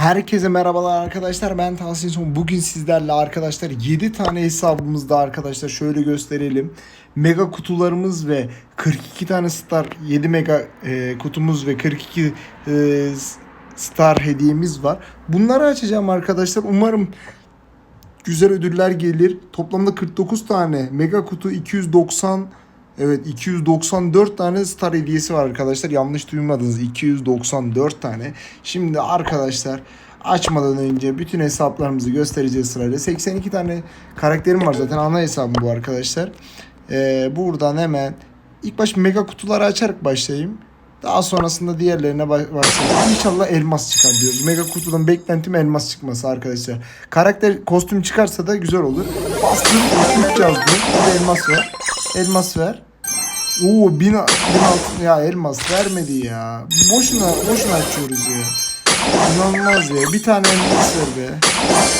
Herkese merhabalar arkadaşlar ben Tahsin Son. Bugün sizlerle arkadaşlar 7 tane hesabımızda arkadaşlar şöyle gösterelim. Mega kutularımız ve 42 tane star 7 mega e, kutumuz ve 42 e, star hediyemiz var. Bunları açacağım arkadaşlar. Umarım güzel ödüller gelir. Toplamda 49 tane mega kutu 290 Evet 294 tane star hediyesi var arkadaşlar. Yanlış duymadınız 294 tane. Şimdi arkadaşlar açmadan önce bütün hesaplarımızı göstereceğiz sırayla. 82 tane karakterim var zaten ana hesabım bu arkadaşlar. Ee, buradan hemen ilk baş mega kutuları açarak başlayayım. Daha sonrasında diğerlerine ba- başlayalım. İnşallah elmas çıkar diyoruz. Mega kutudan beklentim elmas çıkması arkadaşlar. Karakter kostüm çıkarsa da güzel olur. Bastım 3 yazdım. Hadi elmas ver. Elmas ver. Oo bin, bin altın ya elmas vermedi ya. Boşuna boşuna açıyoruz ya. İnanılmaz ya. Bir tane elmas ver be.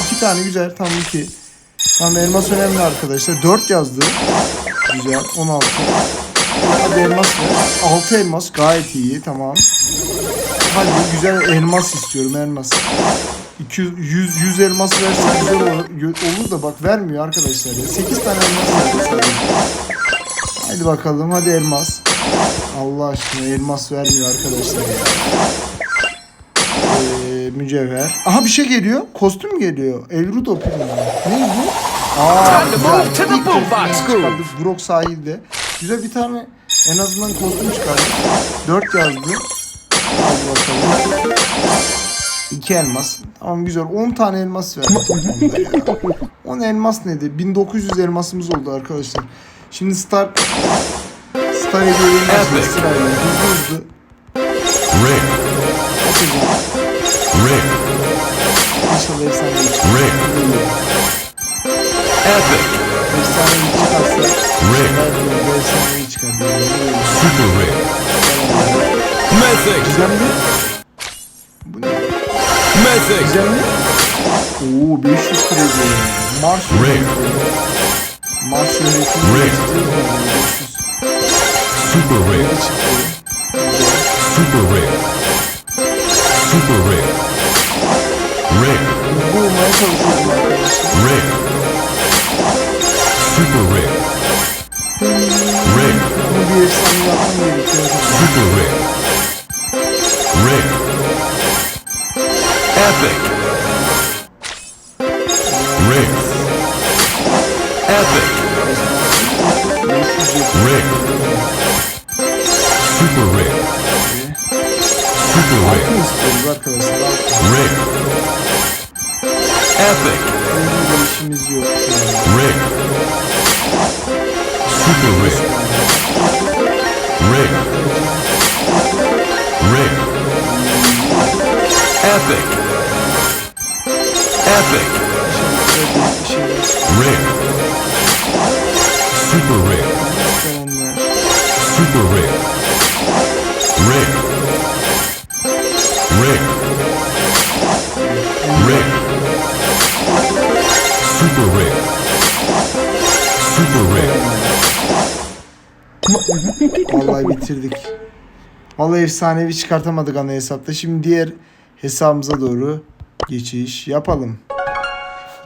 İki tane güzel tam iki. Tamam elmas önemli arkadaşlar. Dört yazdı. Güzel 16. Hadi elmas ver. 6 elmas gayet iyi tamam. Hadi güzel elmas istiyorum elmas. 200 100, 100 elmas verse güzel olur, olur da bak vermiyor arkadaşlar ya. 8 tane elmas verdi sadece. Hadi bakalım hadi elmas. Allah aşkına elmas vermiyor arkadaşlar ya. Ee, mücevher. Aha bir şey geliyor. Kostüm geliyor. Elrudo Primo. Ne bu? Aa güzel. İlk groove. çıkardık. Grok sahilde. Güzel bir tane en azından kostüm çıkardık. 4 yazdı. Hadi bakalım. 2 elmas. Tamam güzel. 10 tane elmas verdi toplamda ya. 10 elmas nedir? 1900 elmasımız oldu arkadaşlar. Şimdi Star Star hediyelerini açacağız Epic. Hızlı hızlı Rick. Rick, İnşallah efsane. Rick. Epic, Efsane çıkarsa Rick, belki de efsane çıkar. Super Rick, Mythic, Güzel mi? Bu ne? Mythic, Güzel mi? Oo 500 kredi. Mars Rick. Mars yönetimi. Rick. 500 Super Rick, kredi çıktı. Super Rick, Epic, Epic. Rick, Super Sevenler. Super Rick, Rick, Rick, Rick, Super Rick, Super Rick, Vallahi bitirdik. Vallahi efsanevi çıkartamadık ana hesapta. Şimdi diğer hesabımıza doğru geçiş yapalım.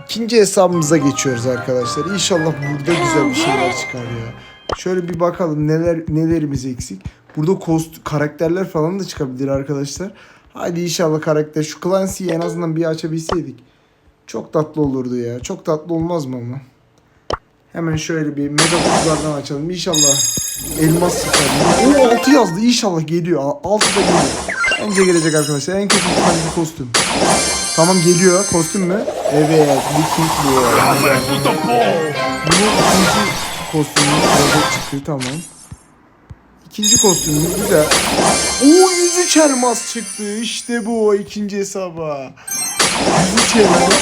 İkinci hesabımıza geçiyoruz arkadaşlar. İnşallah burada güzel bir şeyler çıkar ya. Şöyle bir bakalım neler nelerimiz eksik. Burada kost karakterler falan da çıkabilir arkadaşlar. Hadi inşallah karakter şu Clancy'yi en azından bir açabilseydik. Çok tatlı olurdu ya. Çok tatlı olmaz mı ama? Hemen şöyle bir mega kutulardan açalım. İnşallah elmas çıkar. O 6 yazdı. İnşallah geliyor. 6 da geliyor. Bence gelecek arkadaşlar. En kötü ihtimalle kostüm. Tamam geliyor. Kostüm mü? Evet. Viking bu. Bunun ikinci kostümü sırada çıktı. Tamam. İkinci kostümümüz güzel. Oo 103 elmas çıktı. İşte bu ikinci hesaba. 103 elmas.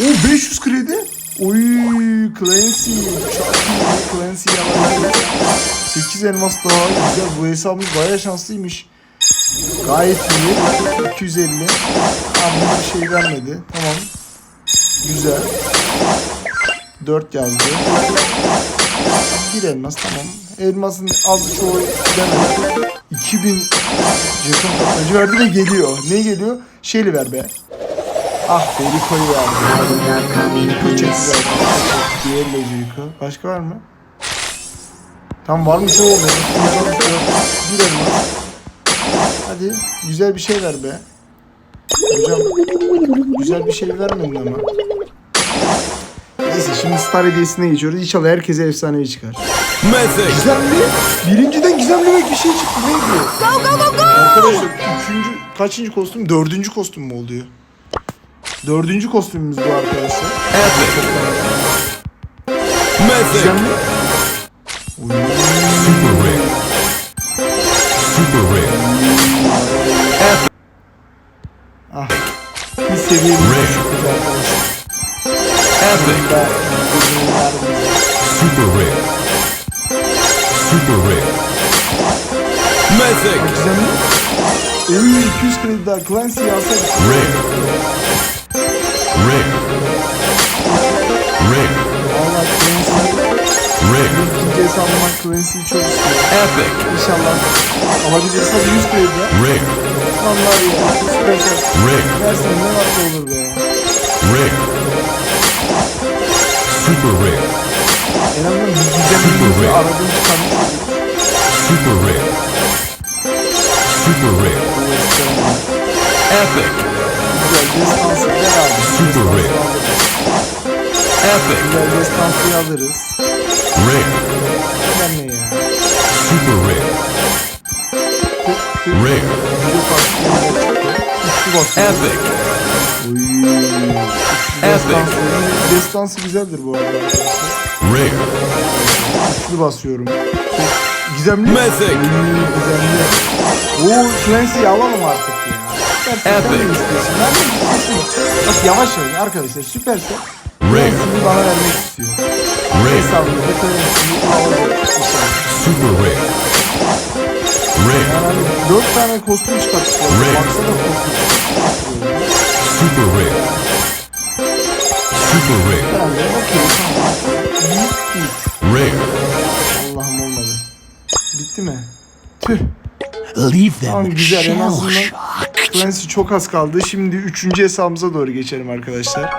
O 500 kredi. Oy Clancy. Çok iyi. Clancy yalan. 8 elmas daha güzel. Bu hesabımız bayağı şanslıymış. Gayet iyi. 250. Ama buna bir şey vermedi. Tamam. Güzel. 4 yazdı. Bir elmas tamam. Elmasın az çoğu demedi. 2000 Jeton patlayıcı verdi ve geliyor. Ne geliyor? Şeyli ver be. Ah be Rico'yu verdi. Rico çekti. Diğer Rico. Başka var mı? Tam varmış o olmuyor. Bir elma. Hadi güzel bir şey ver be. Hocam güzel bir şey vermedin ama. Neyse şimdi Star hediyesine geçiyoruz. İnşallah herkese efsanevi çıkar. Mythic. Gizemli. Birinciden gizemli bir şey çıktı. Neydi? Go go go go. Arkadaşlar üçüncü, kaçıncı kostüm? Dördüncü kostüm mü oluyor? Dördüncü kostümümüz bu arkadaşlar. Epic. Mythic. Gizemli. Super rare. Super rare. Seviyemiz Rare. Epic. Super rare. Super rare. Mythic. Oy 200 kredi daha. Clancy'yi. Rare. Rare. Rare. Valla Clancy. Rare. İkinci hesabıma Clancy'yi çok istiyorum. Epic. İnşallah alabilirsem 100 kredi daha. Rare. Vallahi ya. Rare. Versen ne vakti olur be. Rare. Super rare. En azından Super aradığım çıkarmış olduk. Super rare. Super rare. Epic. Super alırız. Epic. Güzel destansıyı alırız. Rare. Ben ne ya? Super rare. Rare. Epic. Üçlü destansı. Güzeldir bu arada. Rare. Üçlü basıyorum. Gizemli. Mythic. Gizemli. Oo Clancy'yi alalım artık ya. Gerçekten Epic. Bak yavaş yavaş arkadaşlar süperse. Rare. Bana vermek istiyor. Rare. Super rare. Rare. Yani hani dört tane kostüm. Rare. Baksana kostüm. Super rare. Super rare. Tamam. Rare. Allah'ım olmadı. Bitti mi? Tüh. Leave Tamam them güzel en azından. Clancy çok az kaldı. Şimdi üçüncü hesabımıza doğru geçelim arkadaşlar.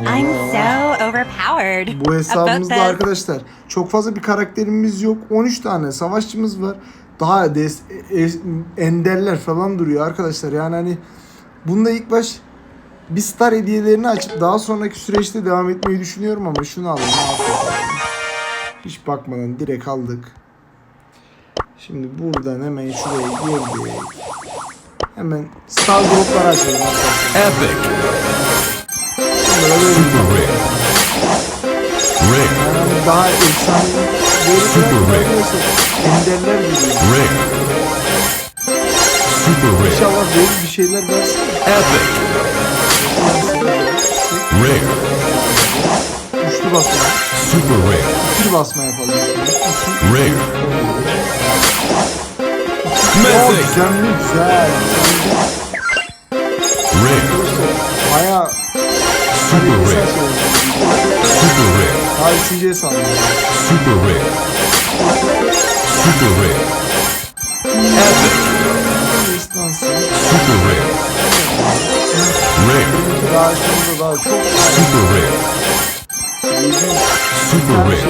I'm so overpowered. Bu about hesabımızda this. arkadaşlar çok fazla bir karakterimiz yok. 13 tane savaşçımız var. Daha des- e- enderler falan duruyor arkadaşlar. Yani hani bunda ilk baş bir star hediyelerini açıp daha sonraki süreçte devam etmeyi düşünüyorum ama şunu alalım. Hiç bakmadan direkt aldık. Şimdi buradan hemen şuraya girdik. Hemen star dropları açalım. Epic. Super. Rare. Yani daha efsane Super arkadaşlar enderler geliyor. Rare. Super rare. İnşallah böyle bir şeyler versin. Epic. Rare. Üçlü basma. Super rare. İkili basma yapalım. Oo, Mythic. güzel? Güzel. Rare. Baya Super rare. Super rare. Üçüncüye saldım. Super rare. Super rare. Epic. Super rare. Rare. Super rare. Super rare.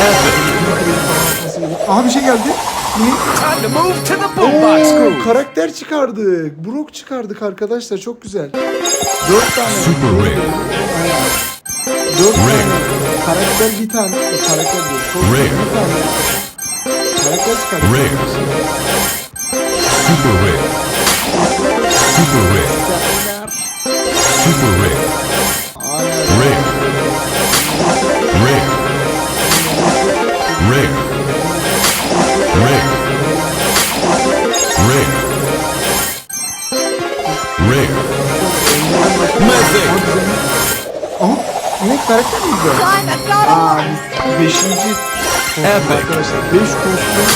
Epic. Aha bir şey geldi. Ne? Time to move to the boombox Oo, groove. karakter çıkardık. Brock çıkardık arkadaşlar. Çok güzel. Dört tane. Super rare. Aynen. Dört Rare. tane. Karakter bir tane. e, Karakter değil. Çok Rare. Bir tane. Karakter çıkardık. Rare. Super rare. Super rare. Super rare. Aynen. Rare. Rare. Rare. Rare. Rare. Rare. Mythic. Aha. Ne karakter mi güzel? Aa, biz beşinci kostüm Epic. arkadaşlar. Beş kostüm.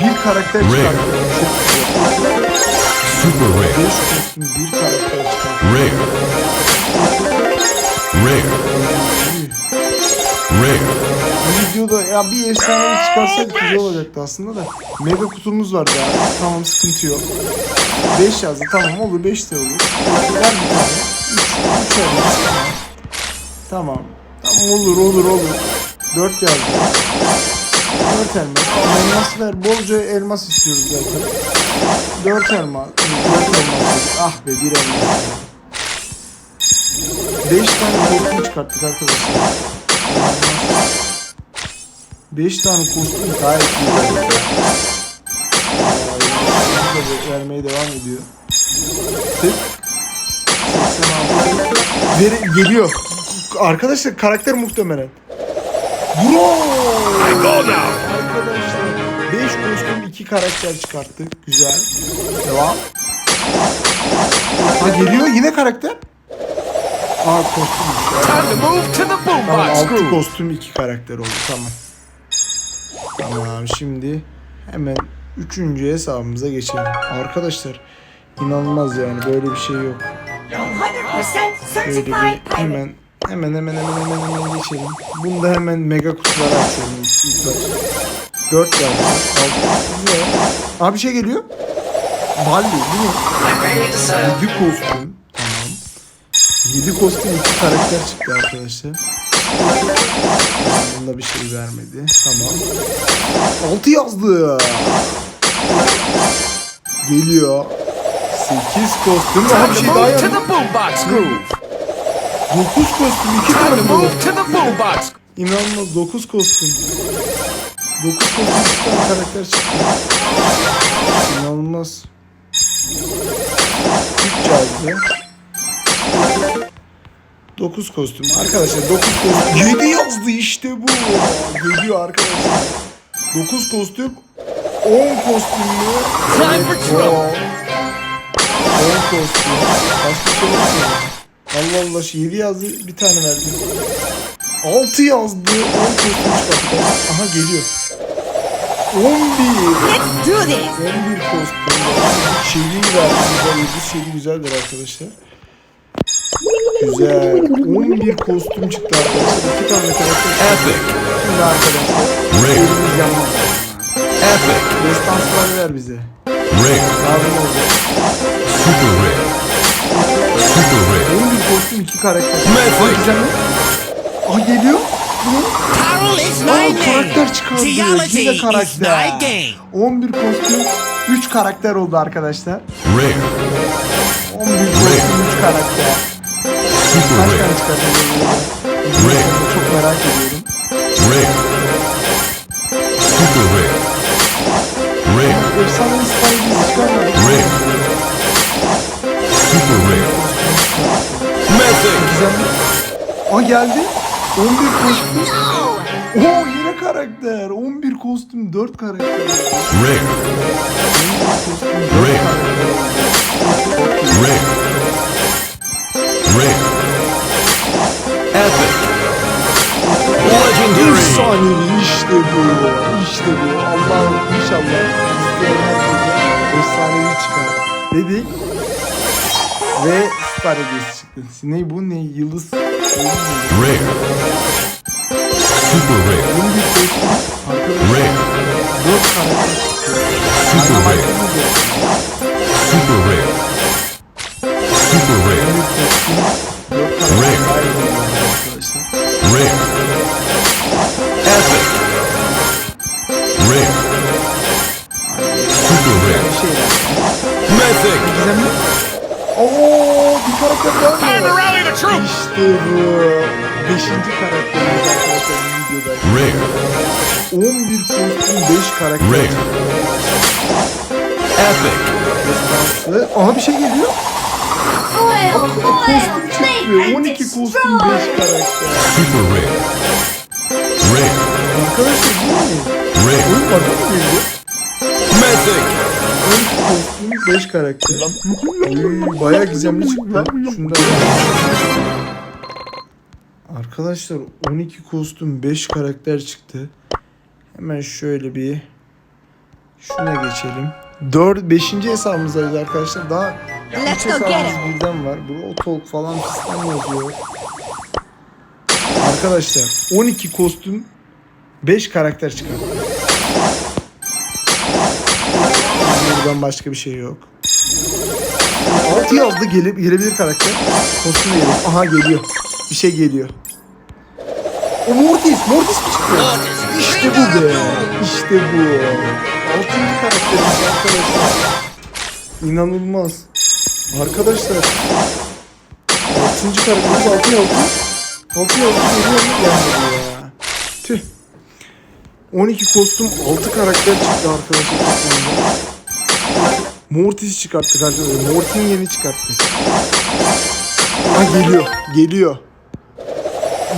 Bir karakter Rare. çıkarttık. Çok güzel. Super rare. Beş kostüm bir karakter çıkarttık. Rare. Rare. Rare. Bu videoda ya bir efsane çıkarsaydık güzel olacaktı aslında da. Mega kutumuz vardı ya. Tamam sıkıntı yok. 5 yazdı tamam olur 5 de olur. Bir tane. 3 3 elmas tamam. Tamam. Olur olur olur. 4 yazdı. 4 elmas. Elmas ver. Bolca elmas istiyoruz zaten. 4 elmas. 4 elmas. Ah be bir elmas. 5 tane kostüm çıkarttık arkadaşlar. 5 tane kostüm gayet iyi. De vermeye devam ediyor. Tık. 86. Veri, geliyor. Arkadaşlar karakter muhtemelen. Bro! Arkadaşlar 5 kostüm 2 karakter çıkarttık. Güzel. Devam. Ha geliyor yine karakter. Aa kostüm. Tamam boombox 6 groove. kostüm 2 karakter oldu tamam. Tamam şimdi hemen 3. hesabımıza geçelim. Arkadaşlar inanılmaz yani böyle bir şey yok. 100% Böyle bir hemen hemen hemen hemen hemen hemen geçelim. Bunda hemen mega kutuları açıyorum ilk baş. 4 geldi. 6 güzel. Abi bir şey geliyor. Balli değil mi? 7 kostüm. Tamam. 7 kostüm 2 karakter çıktı arkadaşlar. Bunda bir şey vermedi. Tamam. 6 yazdı. Geliyor. 8 kostüm. Daha bir şey daha groove. 9 kostüm 2 Time tane boombox. İnanılmaz 9 kostüm. 9 kostüm 2 tane karakter çıktı. İnanılmaz. 3 yazdı. 9 kostüm. Arkadaşlar 9 kostüm. 7 yazdı işte bu. Geliyor arkadaşlar. 9 kostüm. 10 kostüm mü? Time for trouble. 10 kostüm. Başka şey yok? Allah Allah 7 yazdı bir tane verdi. 6 yazdı 10 kostüm çıkarttı. Aha geliyor. 11. Let's do this. 11 kostüm. Çeliği verdi. Güzel. Seri güzeldir arkadaşlar. Güzel. 11 kostüm çıktı arkadaşlar. 2 tane karakter. Epic. Şimdi arkadaşlar. Yanmaz. Epic. Destansları ver bize. Rare. Lazım olacak. Super rare. Super rare. 11 kostüm 2 karakter. Mi? Aa geliyor. Carol is Aa karakter çıkardı. Yine karakter. game. 11 kostüm 3 karakter oldu arkadaşlar. Rare. 11 kostüm 3 karakter. Super çıkartacağız? Rare. Çok merak ediyorum. Rare. Super. Efsane İspanya'yı çıkarmadık. Rare. Super rare. Mythic. Güzel? Aa geldi. 11 kostüm. Oo yine karakter. 11 kostüm 4 karakter. Rare. Rare. Rare. Rare. Epic. Legendary. Efsanevi işte bu. İşte bu. Allah'ım inşallah isteyen herkese efsanevi çıkar. Dedik. Ve star hediyesi çıktı. Ne bu ne? Yıldız. Rare. Super rare. Bunun bir. Arkadaşlar Rare. 4 karakter çıktı. Super rare. Super rare. Super rare. Rare. Epic. Rare. Super şey var. Mythic. Gizemli. Oo bir karakter daha mı? İşte. Beşinci karakterimiz arkadaşlar videoda. Rare. 11 kostüm 5 karakter. Rare. Epic. Aha bir şey geliyor. Kostüm çıktı. 12 kostüm 5 karakter. Super rare. Rare. Arkadaşlar? Mythic. 12 kostüm 5 karakter. Oy, bayağı gizemli çıktı. Şunda Arkadaşlar 12 kostüm 5 karakter çıktı. Hemen şöyle bir şuna geçelim. 4 5. hesabımızdayız arkadaşlar. Daha Let's go get hesabımız birden var. Bu talk falan fistan yazıyor. Arkadaşlar 12 kostüm 5 karakter çıkarttık. Buradan başka bir şey yok. 6 yazdı gelip gelebilir karakter. Kostüm geliyor. Aha geliyor. Bir şey geliyor. O Mortis. Mortis mi çıktı? İşte bu be. İşte bu. Altıncı karakterimiz arkadaşlar. İnanılmaz. Arkadaşlar. Altıncı karakterimiz altı yazdı. Altı yazdı geliyor mu? Gelmedi ya. Tüh. 12 kostüm 6 karakter çıktı arkadaşlar. toplamda. Mortis çıkarttık arkadaşlar. Mortin yeni çıkarttık. Ha geliyor. Geliyor.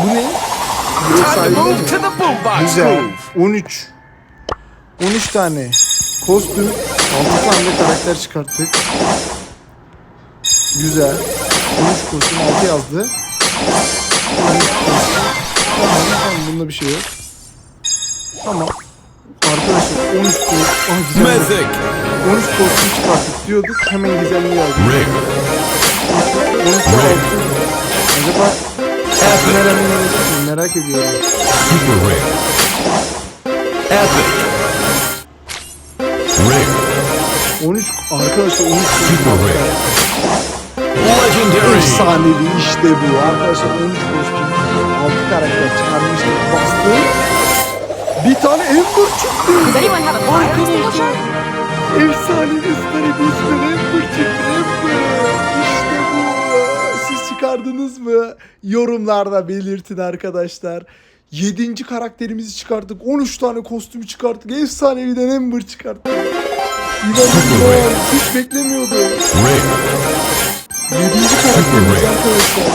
Bu ne? Güzel. groove. 13. 13 tane kostüm, 6 tane karakter çıkarttık. Güzel. 13 kostüm 6 yazdı. 13 kostüm. Tamam tamam bunda bir şey yok. Tamam. Arkadaşlar 13 kostüm. Ah. Mythic. 13 kostüm çıkarttık diyorduk. Hemen gizemli yazdı. Rare. 13 kostüm. Acaba nereden gelecek mi? Merak ediyorum. Super rare. Epic. Rare. 13 arkadaşlar 13 kostüm. Super rare. Legendary. Efsanevi işte bu. Arkadaşlar 13 kostüm. 6 karakter çıkarmıştık. Bastı. Bir tane Ember çıktı. Does anyone have a fire extinguisher? Efsanevi Star Edis'ten Ember çıktı. Ember. İşte bu. Siz çıkardınız mı? Yorumlarda belirtin arkadaşlar. 7. karakterimizi çıkarttık. 13 tane kostümü çıkarttık. Efsaneviden Ember çıkarttık. İnanılmaz. Hiç beklemiyordum. Rare. 7. karakterimiz arkadaşlar.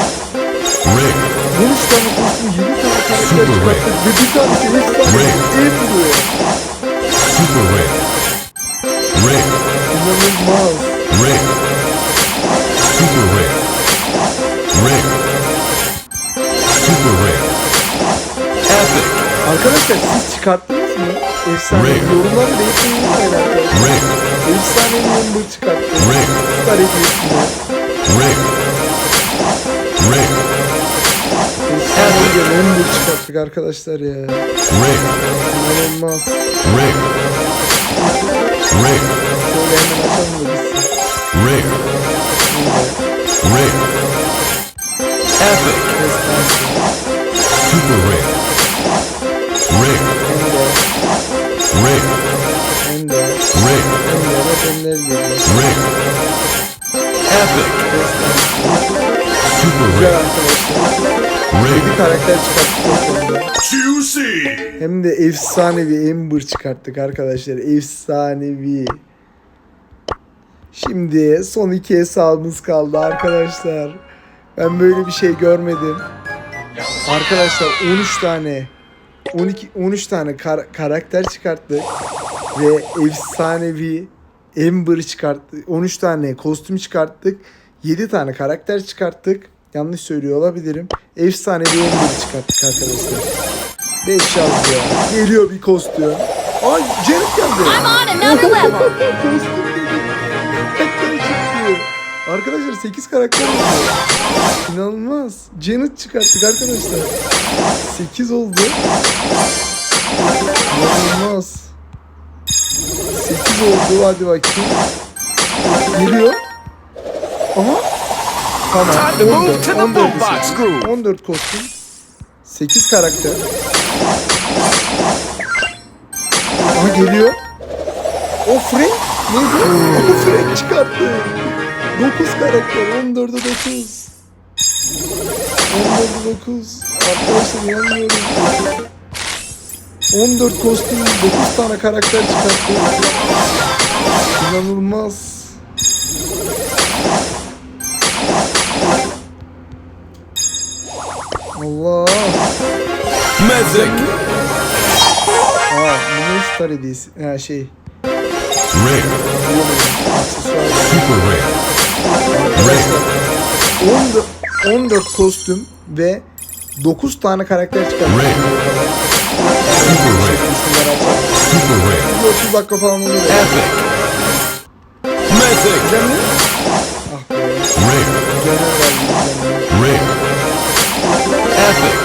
13 tane kostüm 7 tane karakter çıkarttık ve bir tanesi efsane Rare. Ember. Super rare. Rare. İnanılmaz. Rare. Super rare. Rare. Super rare. Epic. Arkadaşlar siz çıkarttınız mı? Efsane. Rare. Yorumları belirtmeyi unutmayın arkadaşlar. Rare. Efsane Ember çıkarttık. Rare. Rare. Rare. Efsane Ember çıkarttık arkadaşlar ya. Rare. İnanılmaz. Rare. Rare. Şöyle hemen açalım da bitsin. Rare. Rare. Epic. Super rare. Rare. Rare. Ender. Rare. Ender. Epic. Super rare. 7 karakter çıkarttık. Juicy. Hem de efsanevi Ember çıkarttık arkadaşlar. Efsanevi. Şimdi son iki hesabımız kaldı arkadaşlar. Ben böyle bir şey görmedim. Arkadaşlar 13 tane 12 13 tane kar- karakter çıkarttık ve efsanevi Ember çıkarttık. 13 tane kostüm çıkarttık. 7 tane karakter çıkarttık. Yanlış söylüyor olabilirim. Efsanevi Ember çıkarttık arkadaşlar. 5 yazdı ya. Geliyor bir kostüm. Ay Jared geldi. Kostüm çıktı. Arkadaşlar 8 karakter oldu. İnanılmaz. Janet çıkarttık arkadaşlar. 8 oldu. İnanılmaz. 8 oldu. Hadi bakayım. Geliyor. Aha. Tamam. Time to move 14, to the 14, boombox groove. 14 kostüm. 8 karakter. Aha geliyor. O Frank neydi? O Frank çıkarttı. 9 karakter. 14'e 9. 14'e 9. Arkadaşlar inanmıyorum. 14 kostüm 9 tane karakter çıkarttı. İnanılmaz. Allah. Mythic. Aa, bu ne star hediyesi? Ha şey. Rare. Super rare. Rare. 14, 14 kostüm ve 9 tane karakter çıkarttı. Rare. Super rare. Super rare. Bir 30 dakika falan olur. Epic. Bize eklem? Rick. Rick. Epic.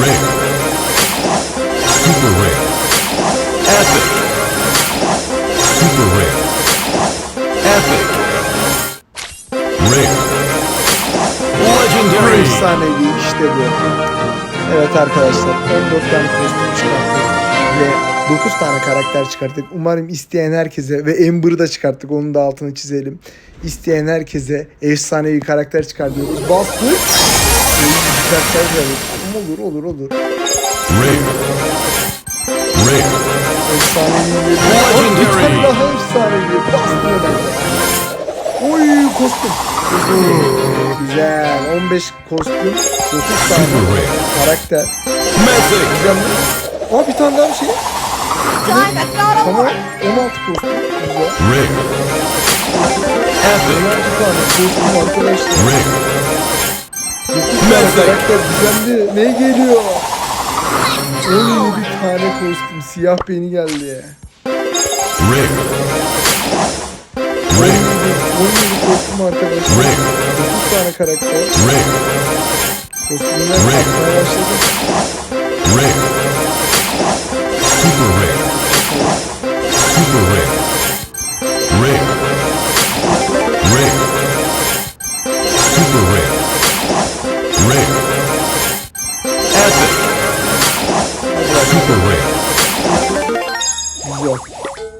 Rick. Super Rick. Epic. Super Rick. Epic. Rick. Legendary. Efsanevi işte bu. Evet arkadaşlar. 14'ten kostüm çıkarttık. Ve 9 tane karakter çıkarttık. Umarım isteyen herkese ve Amber'ı da çıkarttık onun da altını çizelim. İsteyen herkese efsanevi karakter çıkar diyoruz. Bastık. Karakter. Olur olur olur. Rare. Rare. Efsanevi bir Legendary. daha. Oy kostüm. Güzel. 15 kostüm. 9 tane karakter. Güzel? Aa bir tane daha bir şey. Time to go to Tamam. work. 16 kostüm. Güzel. Rare. Epic. 16 tane kostüm arkadaşlar. Rare. 9 tane Mythic. karakter güzeldi. Ne geliyor? 17 tane kostüm. Siyah beni geldi. Rare. 17, Rare. 17 kostüm arkadaşlar. Rare. 9 tane karakter. Rare. Kostümler Rare. başladı. Rare. Super rare. Super rare. Rare. Rare. Super rare. Rare. Epic. Super rare. Güzel.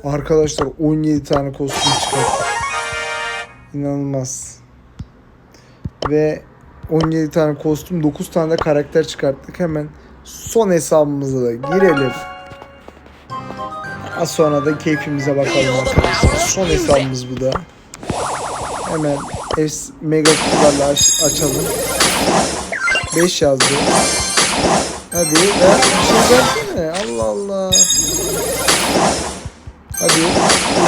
Arkadaşlar 17 tane kostüm çıkarttık. İnanılmaz. Ve 17 tane kostüm 9 tane de karakter çıkarttık. Hemen son hesabımıza da girelim. Az sonra da keyfimize bakalım arkadaşlar. Son hesabımız bu da. Hemen mega kutularla aç- açalım. 5 yazdı. Hadi ver bir şey versene. Allah Allah. Hadi.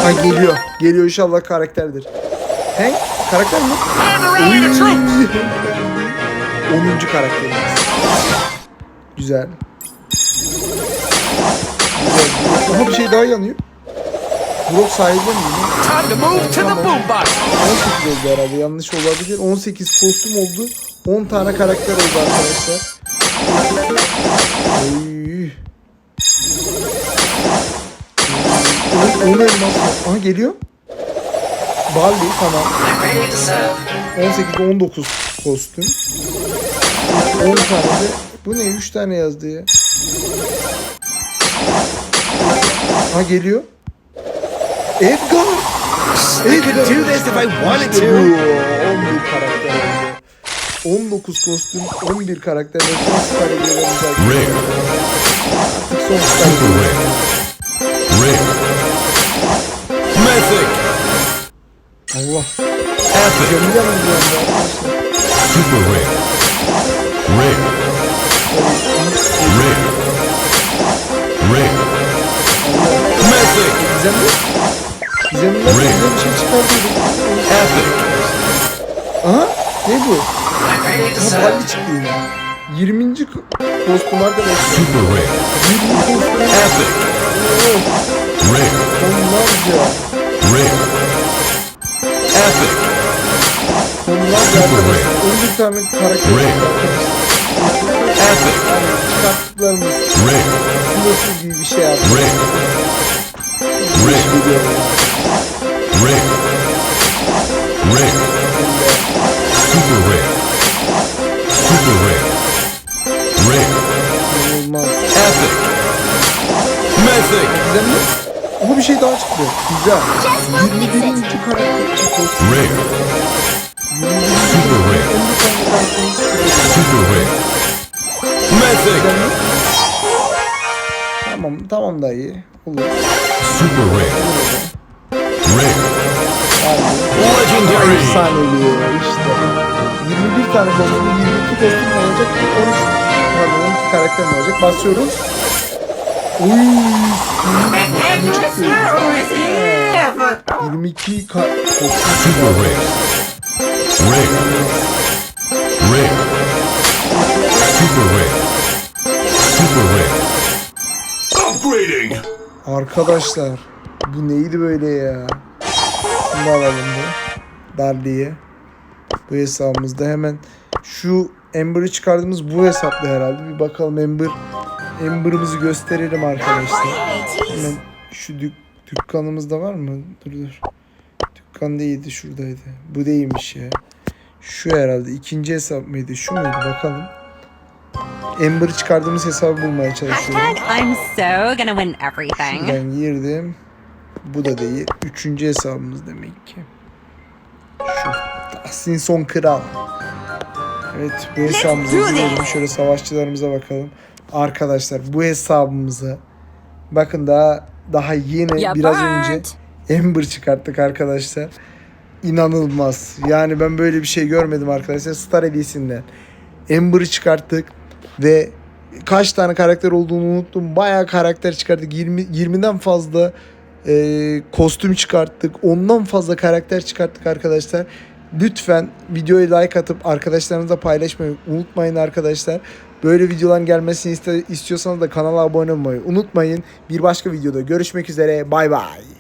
Ha geliyor. Geliyor inşallah karakterdir. Hank karakter mi? Rally the troops. 10. karakterimiz. Güzel. Ama bir şey daha yanıyor. Blok sahibi mi? yine? Time to move to the boombox. 18 oldu herhalde yanlış olabilir. 18 kostüm oldu. 10 tane karakter oldu arkadaşlar. Oy. On- on elmas. Aha geliyor. Baldi tamam. 18 19 kostüm. 10 tane de bu ne 3 tane yazdı ya. Ha geliyor. Edgar. I could do this if I wanted to. 11 karakter oldu. 19 kostüm, 11 karakter ve son star. Rare. Son star Super rare. Rare. Mythic. Allah. Epic. Super. Rare. Rare. Rare. Gizemli. Güzel bir şey çıkardıydık. Epic. Aha ne bu? Ha Baldi çıktı yine. 20. k- kostüm arkadaşlar. Super rare. 20 kostüm. Epic. Rare. tonlarca. Rare. Epic. Tonlarca Super arkadaşlar. 11 tane karakter arkadaşlar. Epic. Yani çıkarttıklarımız Rare. sınırsız gibi bir şey yaptı. Rare. Rare. Biliyorum. Rare. Rare. Super rare. Super rare. Rare. İnanılmaz. Epic. Mythic. Güzel mi? Ama bir şey daha çıktı. Güzel. Just will fix 21. it. karakter çıktı. Rare. 21. Super rare. 11 tane karakterimiz çıktı. Super rare. Mythic. Tamam, tamam da iyi. Olur. Super rare. Rare. Legendary. efsanevi işte. 21 tane kostüm, 22 kostüm mü olacak? 13 pardon 12 karakter mi olacak? Basıyoruz. Uy, skin çıktı. 22 ka Super rare. Rare. Rare. Super rare. Super rare. Upgrading. Arkadaşlar bu neydi böyle ya? Şunu alalım bu. Darli'ye. Bu hesabımızda hemen şu Ember'ı çıkardığımız bu hesapta herhalde. Bir bakalım Ember. Ember'ımızı gösterelim arkadaşlar. Hemen şu dük dükkanımızda var mı? Dur dur. Dükkan değildi şuradaydı. Bu değilmiş ya. Şu herhalde ikinci hesap mıydı? Şu muydu bakalım. Amber'ı çıkardığımız hesabı bulmaya çalışıyorum. I'm so gonna win everything. Ben girdim. Bu da değil. Üçüncü hesabımız demek ki. Şu. Tahsin Son Kral. Evet bu hesabımıza girelim. Şöyle savaşçılarımıza bakalım. Arkadaşlar bu hesabımıza bakın daha daha yeni Ya biraz burnt. önce Ember çıkarttık arkadaşlar. İnanılmaz. Yani ben böyle bir şey görmedim arkadaşlar. Star hediyesinden Ember'ı çıkarttık ve kaç tane karakter olduğunu unuttum. Bayağı karakter çıkarttık. 20 20'den fazla e, kostüm çıkarttık. Ondan fazla karakter çıkarttık arkadaşlar. Lütfen videoyu like atıp arkadaşlarınızla paylaşmayı unutmayın arkadaşlar. Böyle videoların gelmesini iste- istiyorsanız da kanala abone olmayı unutmayın. Bir başka videoda görüşmek üzere. Bay bay.